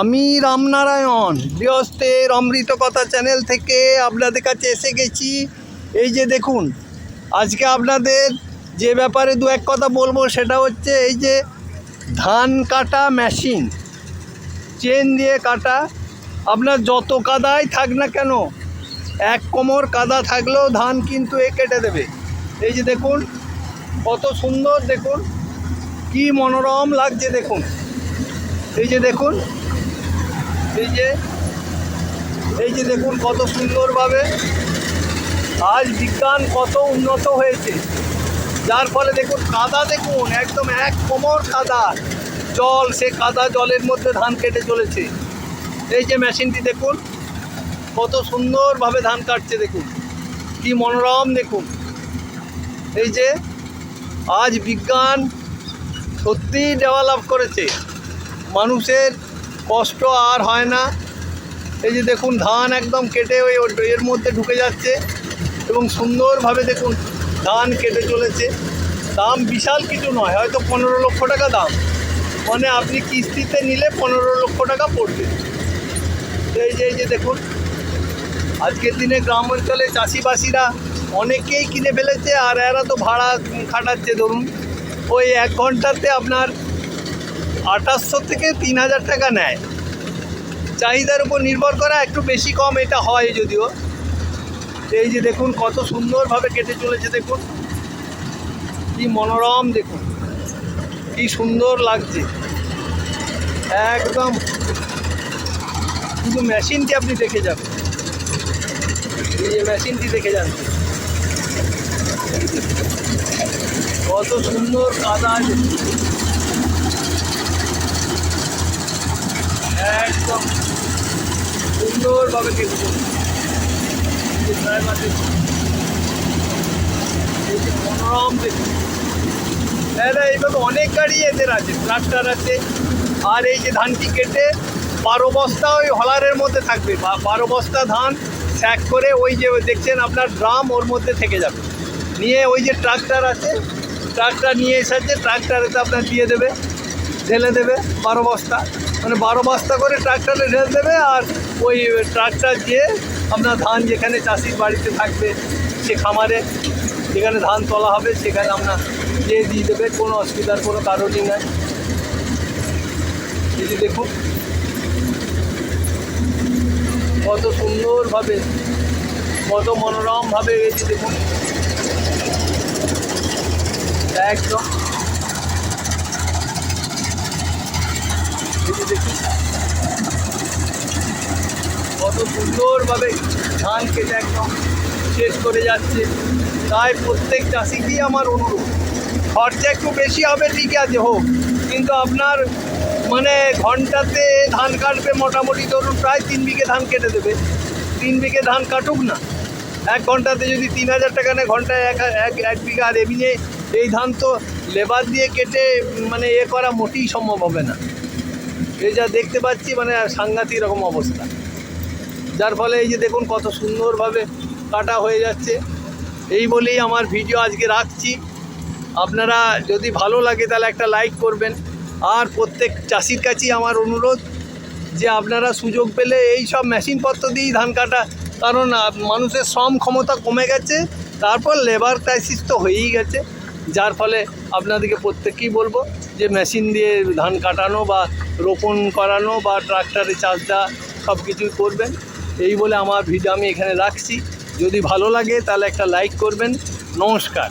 আমি রামনারায়ণ গৃহস্থের অমৃত কথা চ্যানেল থেকে আপনাদের কাছে এসে গেছি। এই যে দেখুন, আজকে আপনাদের যে ব্যাপারে দু এক কথা বলব, সেটা হচ্ছে এই যে ধান কাটা মেশিন, চেন দিয়ে কাটা। আপনার যত কাদাই থাক না কেন, এক কোমর কাদা থাকলেও ধান কিন্তু এ কেটে দেবে। এই যে দেখুন, কত সুন্দর দেখুন, কি মনোরম লাগছে দেখুন। এই যে দেখুন এই যে এই যে দেখুন কত সুন্দরভাবে আজ বিজ্ঞান কত উন্নত হয়েছে। যার ফলে দেখুন কাদা দেখুন, একদম এক কোমর কাদা। জল, সে কাদা জলের মধ্যে ধান কেটে চলেছে। এই যে মেশিনটি দেখুন, কত সুন্দরভাবে ধান কাটছে দেখুন। কি মনোরম দেখুন। এই যে, আজ বিজ্ঞান সত্যিই ডেভেলপ করেছে। মানুষের কষ্ট আর হয় না। এই যে দেখুন, ধান একদম কেটে ওই এর মধ্যে ঢুকে যাচ্ছে এবং সুন্দরভাবে দেখুন, ধান কেটে চলেছে। দাম বিশাল কিছু নয়, হয়তো পনেরো লক্ষ টাকা দাম। মানে আপনি কিস্তিতে নিলে পনেরো লক্ষ টাকা পড়বে। এই যে এই যে দেখুন, আজকের দিনে গ্রাম অঞ্চলে চাষিবাসীরা অনেকেই কিনে ফেলেছে আর এরা তো ভাড়া খাটাচ্ছে, ধরুন। ওই এক ঘন্টাতে আপনার আঠাশশো থেকে তিন হাজার টাকা নেয়। চাহিদার উপর নির্ভর করা, একটু বেশি কম এটা হয় যদিও। এই যে দেখুন, কত সুন্দরভাবে কেটে চলেছে দেখুন। কি মনোরম দেখুন। কি সুন্দর লাগছে। একদম। শুধু মেশিনটি আপনি দেখে যাবেন এই যে মেশিনটি দেখে যান। কত সুন্দর কাদা আছে একদম সুন্দরভাবে যে মনোরম হ্যাঁ না এইভাবে অনেক গাড়ি এদের আছে ট্রাক্টর আছে। আর এই যে ধানটি কেটে বারো বস্তা ওই হলারের মধ্যে থাকবে। বারো বস্তা ধান স্যাক করে ওই যে দেখছেন আপনার ড্রাম ওর মধ্যে থেকে যাবে। নিয়ে ওই যে ট্রাক্টর আছে, ট্রাক্টর নিয়ে এসেছে ট্রাক্টরেতে আপনার দিয়ে দেবে, ঢেলে দেবে বারো বস্তা। মানে বারো বস্তা করে ট্রাক্টরে ঢেলে দেবে আর ওই ট্রাক্টর দিয়ে আপনার ধান যেখানে চাষির বাড়িতে থাকবে সে খামারে যেখানে ধান তোলা হবে সেখানে আপনার দিয়ে দিয়ে দেবে, কোনো অসুবিধার কোনো কারণই নাই। এই দেখুন, কত সুন্দরভাবে, কত মনোরমভাবে এই দেখুন, একদম যে দেখুন কত সুন্দরভাবে ধান কেটে একদম শেষ করে যাচ্ছে। তাই প্রত্যেক চাষিকেই আমার অনুরোধ, খরচা একটু বেশি হবে, ঠিক আছে, হোক। কিন্তু আপনার মানে ঘন্টাতে ধান কাটবে মোটামুটি ধরুন প্রায় তিন বিঘে ধান কেটে দেবে। তিন বিঘে ধান কাটুক না। এক ঘন্টাতে যদি তিন হাজার টাকা নেয়, ঘন্টায় এক এক এক বিঘা আর এমনি এই ধান তো লেবার দিয়ে কেটে মানে এ করা মোটেই সম্ভব হবে না। এই যা দেখতে পাচ্ছি মানে সাংঘাতিক রকম অবস্থা। যার ফলে এই যে দেখুন কত সুন্দরভাবে কাটা হয়ে যাচ্ছে। এই বলেই আমার ভিডিও আজকে রাখছি। আপনারা যদি ভালো লাগে তাহলে একটা লাইক করবেন। আর প্রত্যেক চাষির কাছেই আমার অনুরোধ যে আপনারা সুযোগ পেলে এই সব মেশিনপত্র দিয়েই ধান কাটা। কারণ মানুষের শ্রম ক্ষমতা কমে গেছে, তারপর লেবার ক্রাইসিস তো হয়েই গেছে। যার ফলে আপনাদেরকে প্রত্যেককেই বলব যে মেশিন দিয়ে ধান কাটানো বা রোপণ করানো বা ট্রাক্টরে চাষ দেওয়া সব কিছুই করবেন। এই বলে আমার ভিডিও আমি এখানে রাখছি। যদি ভালো লাগে তাহলে একটা লাইক করবেন। নমস্কার।